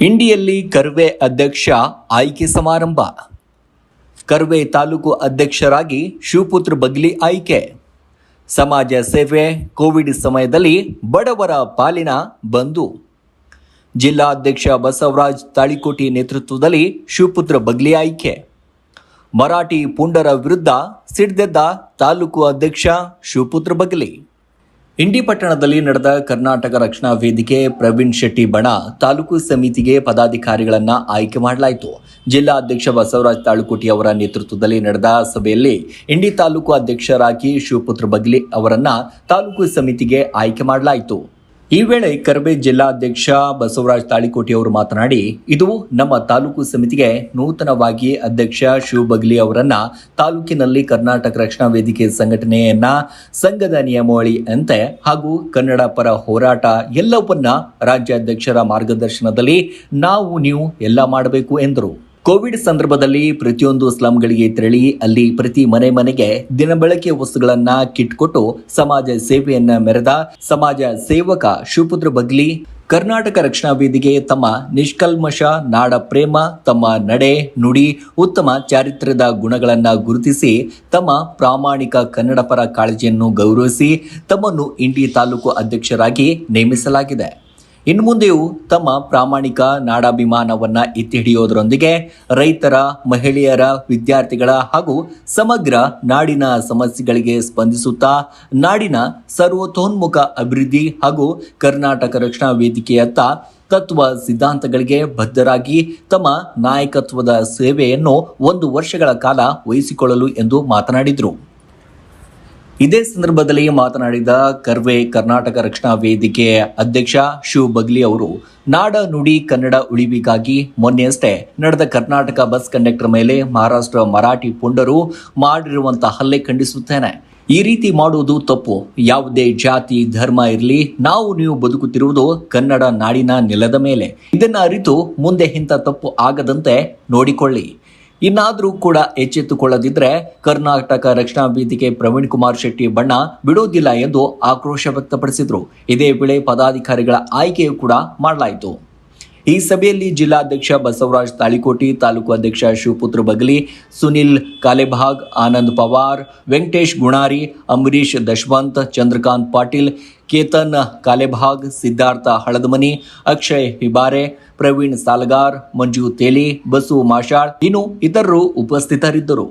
ಇಂಡಿಯಲ್ಲಿ ಕರ್ವೆ ಅಧ್ಯಕ್ಷ ಆಯ್ಕೆ ಸಮಾರಂಭ. ಕರ್ವೆ ತಾಲೂಕು ಅಧ್ಯಕ್ಷರಾಗಿ ಶಿವಪುತ್ರ ಬಗ್ಲಿ ಆಯ್ಕೆ. ಸಮಾಜ ಸೇವೆ ಕೋವಿಡ್ ಸಮಯದಲ್ಲಿ ಬಡವರ ಪಾಲಿನ ಬಂಧು. ಜಿಲ್ಲಾಧ್ಯಕ್ಷ ಬಸವರಾಜ್ ತಾಳಿಕೋಟಿ ನೇತೃತ್ವದಲ್ಲಿ ಶಿವಪುತ್ರ ಬಗ್ಲಿ ಆಯ್ಕೆ. ಮರಾಠಿ ಪುಂಡರ ವಿರುದ್ಧ ಸಿಡ್ದೆದ್ದ ತಾಲೂಕು ಅಧ್ಯಕ್ಷ ಶಿವಪುತ್ರ ಬಗ್ಲಿ. ಇಂಡಿ ಪಟ್ಟಣದಲ್ಲಿ ನಡೆದ ಕರ್ನಾಟಕ ರಕ್ಷಣಾ ವೇದಿಕೆ ಪ್ರವೀಣ್ ಶೆಟ್ಟಿ ಬಣ ತಾಲೂಕು ಸಮಿತಿಗೆ ಪದಾಧಿಕಾರಿಗಳನ್ನು ಆಯ್ಕೆ ಮಾಡಲಾಯಿತು. ಜಿಲ್ಲಾ ಅಧ್ಯಕ್ಷ ಬಸವರಾಜ್ ತಾಳುಕೋಟಿ ಅವರ ನೇತೃತ್ವದಲ್ಲಿ ನಡೆದ ಸಭೆಯಲ್ಲಿ ಇಂಡಿ ತಾಲೂಕು ಅಧ್ಯಕ್ಷರಾಗಿ ಶಿವಪುತ್ರ ಬಗ್ಲಿ ಅವರನ್ನ ತಾಲೂಕು ಸಮಿತಿಗೆ ಆಯ್ಕೆ ಮಾಡಲಾಯಿತು. ಈ ವೇಳೆ ಕರ್ಬೆ ಜಿಲ್ಲಾಧ್ಯಕ್ಷ ಬಸವರಾಜ್ ತಾಳಿಕೋಟಿ ಅವರು ಮಾತನಾಡಿ, ಇದು ನಮ್ಮ ತಾಲೂಕು ಸಮಿತಿಗೆ ನೂತನವಾಗಿ ಅಧ್ಯಕ್ಷ ಶಿವ ಬಗ್ಲಿ ಅವರನ್ನ ತಾಲೂಕಿನಲ್ಲಿ ಕರ್ನಾಟಕ ರಕ್ಷಣಾ ವೇದಿಕೆ ಸಂಘಟನೆಯನ್ನ ಸಂಘದ ನಿಯಮಾವಳಿ ಅಂತೆ ಹಾಗೂ ಕನ್ನಡ ಪರ ಹೋರಾಟ ಎಲ್ಲವನ್ನ ರಾಜ್ಯಾಧ್ಯಕ್ಷರ ಮಾರ್ಗದರ್ಶನದಲ್ಲಿ ನಾವು, ನೀವು ಎಲ್ಲ ಮಾಡಬೇಕು ಎಂದರು. ಕೋವಿಡ್ ಸಂದರ್ಭದಲ್ಲಿ ಪ್ರತಿಯೊಂದು ಸ್ಲಂಗಳಿಗೆ ತೆರಳಿ ಅಲ್ಲಿ ಪ್ರತಿ ಮನೆ ಮನೆಗೆ ದಿನಬಳಕೆ ವಸ್ತುಗಳನ್ನ ಕಿಟ್ ಕೊಟ್ಟು ಸಮಾಜ ಸೇವೆಯನ್ನ ಮೆರೆದ ಸಮಾಜ ಸೇವಕ ಶಿವಪುತ್ರ ಬಗ್ಲಿ, ಕರ್ನಾಟಕ ರಕ್ಷಣಾ ವೇದಿಕೆ ತಮ್ಮ ನಿಷ್ಕಲ್ಮಶ, ನಾಡ ಪ್ರೇಮ, ತಮ್ಮ ನಡೆ, ನುಡಿ, ಉತ್ತಮ ಚಾರಿತ್ರ್ಯದ ಗುಣಗಳನ್ನು ಗುರುತಿಸಿ ತಮ್ಮ ಪ್ರಾಮಾಣಿಕ ಕನ್ನಡಪರ ಕಾಳಜಿಯನ್ನು ಗೌರವಿಸಿ ತಮ್ಮನ್ನು ಇಂಡಿ ತಾಲೂಕು ಅಧ್ಯಕ್ಷರಾಗಿ ನೇಮಿಸಲಾಗಿದೆ. ಇನ್ನು ಮುಂದೆಯೂ ತಮ್ಮ ಪ್ರಾಮಾಣಿಕ ನಾಡಾಭಿಮಾನವನ್ನು ಎತ್ತಿ ಹಿಡಿಯೋದರೊಂದಿಗೆ ರೈತರ, ಮಹಿಳೆಯರ, ವಿದ್ಯಾರ್ಥಿಗಳ ಹಾಗೂ ಸಮಗ್ರ ನಾಡಿನ ಸಮಸ್ಯೆಗಳಿಗೆ ಸ್ಪಂದಿಸುತ್ತಾ ನಾಡಿನ ಸರ್ವತೋನ್ಮುಖ ಅಭಿವೃದ್ಧಿ ಹಾಗೂ ಕರ್ನಾಟಕ ರಕ್ಷಣಾ ವೇದಿಕೆಯತ್ತ ತತ್ವ ಸಿದ್ಧಾಂತಗಳಿಗೆ ಬದ್ಧರಾಗಿ ತಮ್ಮ ನಾಯಕತ್ವದ ಸೇವೆಯನ್ನು ಒಂದು ವರ್ಷಗಳ ಕಾಲ ವಹಿಸಿಕೊಳ್ಳಲು ಎಂದು ಮಾತನಾಡಿದರು. ಇದೇ ಸಂದರ್ಭದಲ್ಲಿ ಮಾತನಾಡಿದ ಕರ್ವೆ ಕರ್ನಾಟಕ ರಕ್ಷಣಾ ವೇದಿಕೆ ಅಧ್ಯಕ್ಷ ಶಿವ್ ಬಗ್ಲಿ ಅವರು, ನಾಡ ನುಡಿ ಕನ್ನಡ ಉಳಿವಿಗಾಗಿ ಮೊನ್ನೆಯಷ್ಟೇ ನಡೆದ ಕರ್ನಾಟಕ ಬಸ್ ಕಂಡಕ್ಟರ್ ಮೇಲೆ ಮಹಾರಾಷ್ಟ್ರ ಮರಾಠಿ ಪುಂಡರು ಮಾಡಿರುವಂತಹ ಹಲ್ಲೆ ಖಂಡಿಸುತ್ತೇನೆ. ಈ ರೀತಿ ಮಾಡುವುದು ತಪ್ಪು. ಯಾವುದೇ ಜಾತಿ, ಧರ್ಮ ಇರಲಿ, ನಾವು ನೀವು ಬದುಕುತ್ತಿರುವುದು ಕನ್ನಡ ನಾಡಿನ ನೆಲದ ಮೇಲೆ. ಇದನ್ನ ಅರಿತು ಮುಂದೆ ಇಂಥ ತಪ್ಪು ಆಗದಂತೆ ನೋಡಿಕೊಳ್ಳಿ. ಇನ್ನಾದರೂ ಕೂಡ ಎಚ್ಚೆತ್ತುಕೊಳ್ಳದಿದ್ರೆ ಕರ್ನಾಟಕ ರಕ್ಷಣಾ ವೇದಿಕೆ ಪ್ರವೀಣ್ ಕುಮಾರ್ ಶೆಟ್ಟಿ ಬಣ್ಣ ಬಿಡೋದಿಲ್ಲ ಎಂದು ಆಕ್ರೋಶ ವ್ಯಕ್ತಪಡಿಸಿದರು. ಇದೇ ವೇಳೆ ಪದಾಧಿಕಾರಿಗಳ ಆಯ್ಕೆಯೂ ಕೂಡ ಮಾಡಲಾಯಿತು. ಈ ಸಭೆಯಲ್ಲಿ ಜಿಲ್ಲಾಧ್ಯಕ್ಷ ಬಸವರಾಜ್ ತಾಳಿಕೋಟಿ, ತಾಲೂಕು ಅಧ್ಯಕ್ಷ ಶಿವಪುತ್ರ ಬಗಲಿ, ಸುನಿಲ್ ಕಾಲೆಭಾಗ್, ಆನಂದ್ ಪವಾರ್, ವೆಂಕಟೇಶ್ ಗುಣಾರಿ ಅಂಬರೀಶ್ ದಶವಂತ್, ಚಂದ್ರಕಾಂತ್ ಪಾಟೀಲ್, ಕೇತನ್ ಕಾಲೆಭಾಗ್, ಸಿದ್ಧಾರ್ಥ ಹಳದಮನಿ, ಅಕ್ಷಯ್ ಹಿಬಾರೆ, ಪ್ರವೀಣ್ ಸಾಲಗಾರ್, ಮಂಜು ತೇಲಿ, ಬಸು ಮಾಷಾಳ್, ಇನ್ನು ಇತರರು ಉಪಸ್ಥಿತರಿದ್ದರು.